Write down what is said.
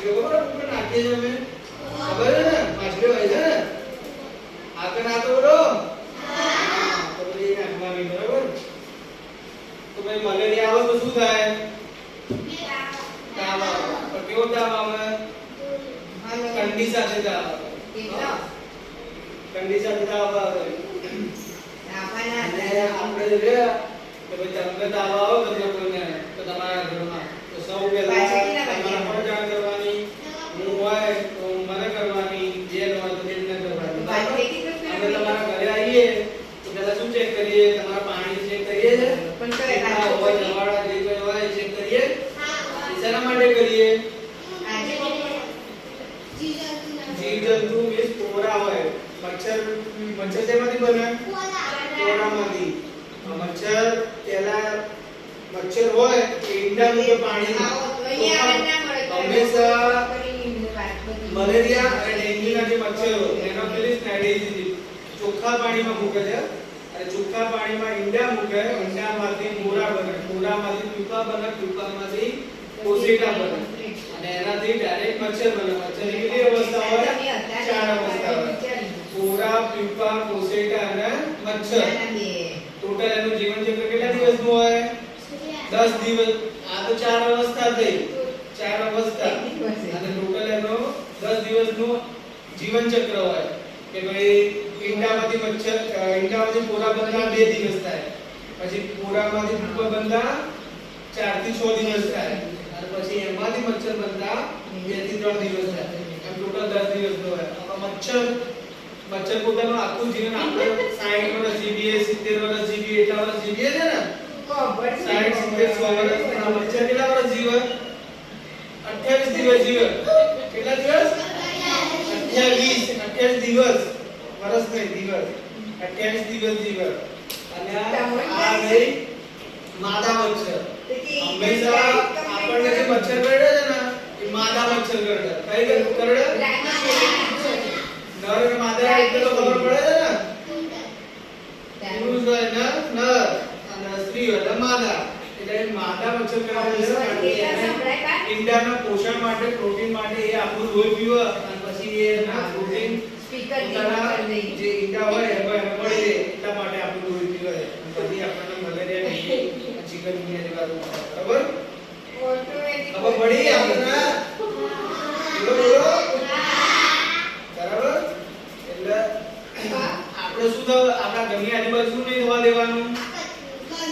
માછલીઓ ખબર ઉપર નાખીએ છીએ અમે ખબર છે ને માછલીઓ હોય છે ને આ તો ના તો બોલો હા, તો બધી નાખવાની બરાબર તો ભાઈ મલેરિયા આવે તો શું થાય તાવ આવે પણ કેવો તાવ આવે ઠંડી સાથે તાવ આવે ઠંડી સાથે તાવ આવે અને આપણે જોઈએ કે ભાઈ તમને તાવ આવે તમને કોઈને તો તમારા ઘરમાં તો સૌ પહેલા પાછળથી ના તમારા વાગ્યા. પર જાણ કરવાની હું હોય તો મને કરવાની જે ન હોય તો તેમને કરવાની બરાબર? આપણે તમારા ઘરે આવીએ તો પહેલા શું ચેક કરીએ તમારું પાણી ચેક કરીએ છે? પણ કરે કેટલા હોય નવાડા જે કોઈ હોય ચેક કરીએ. શેના માટે કરીએ? આજે જીવજંતુ મીન્સ પોરા હોય. મચ્છર મચ્છર શેમાંથી બને? પોરામાંથી મચ્છર પેલા મચ્છર હોય એ ઈંડા મૂકે પાણી. ના હંમેશા. મલેરિયા અને ડેન્ગ્યુના જે મચ્છરો એનોફિલિસ નાઇડેઝિસ ચોખ્ખા પાણીમાં મૂકે છે. અને ચૂકા પાણીમાં ઈંડા મૂકે ઈંડામાંથી મોરા બને. મોરામાંથી ચૂકા બને ચૂકામાંથી કોશિકા બને. અને એનાથી ડાયરેક્ટ મચ્છર બને. મચ્છર કેટલી અવસ્થા હોય? ચાર અવસ્થા હોય. મોરા પ્યુપા કોશિકા અને મચ્છર. ટોટલ એનું જીવન ચક્ર કેટલા દિવસનું હોય? 10 દિવસ. આ તો ચાર અવસ્થા થઈ. ચાર અવસ્થા. અને ટોટલ એનો 10 દિવસનું જીવન ચક્ર હોય. કે ભાઈ ઈંડામાંથી મચ્છર ઈંડામાંથી પોરા બનતા બે દિવસ થાય. પછી પોરામાંથી પૂપર બનતા ચારથી છ દિવસ થાય. અને પછી એમાંથી મચ્છર બનતા બેથી ત્રણ દિવસ થાય. એમ ટોટલ 10 દિવસનો હોય આમાં મચ્છર મચ્છર પોતાનું આખું જીવન આપણે 60 વર્ષ જીવીએ 70 વર્ષ જીવીએ એટલા વર્ષ જીવીએ છે ને? સાઈઠ સિત્તેર સો વર્ષ. મચ્છર કેટલા વર્ષ જીવે? અઠ્યાવીસ દિવસ જીવે. કેટલા દિવસ? અઠ્યાવીસ અઠ્યાવીસ દિવસ. વર્ષ નહીં દિવસ અઠ્યાવીસ દિવસ જીવે અને આ આ માદા મચ્છર. હંમેશા આપણને જે મચ્છર કરડે છે ને એ માદા મચ્છર કરડે કઈ કઈ કરડે નર અને માદા એટલે તો ખબર પડે છે ને. પુરુષ હોય નર નર અને સ્ત્રી હોય માદા. એટલે માદા મચ્છર કરડે છે ઈંડાના પોષણ માટે પ્રોટીન માટે એ આપણું લોહી પીવે અને પછી એ એના પ્રોટીન સ્પીકર પોતાના દઈ જે ઈંડા હોય એમાં એને મળી રહે એટલા માટે આપણું લોહી પીવે અને પછી આપણને મલેરિયા ડેન્ગ્યુ બરાબર ખબર પડી બોલો બોલો. બરાબર? એટલે આપણે શું આપણા ઘરની આજુબાજુ શું નહીં થવા દેવાનું?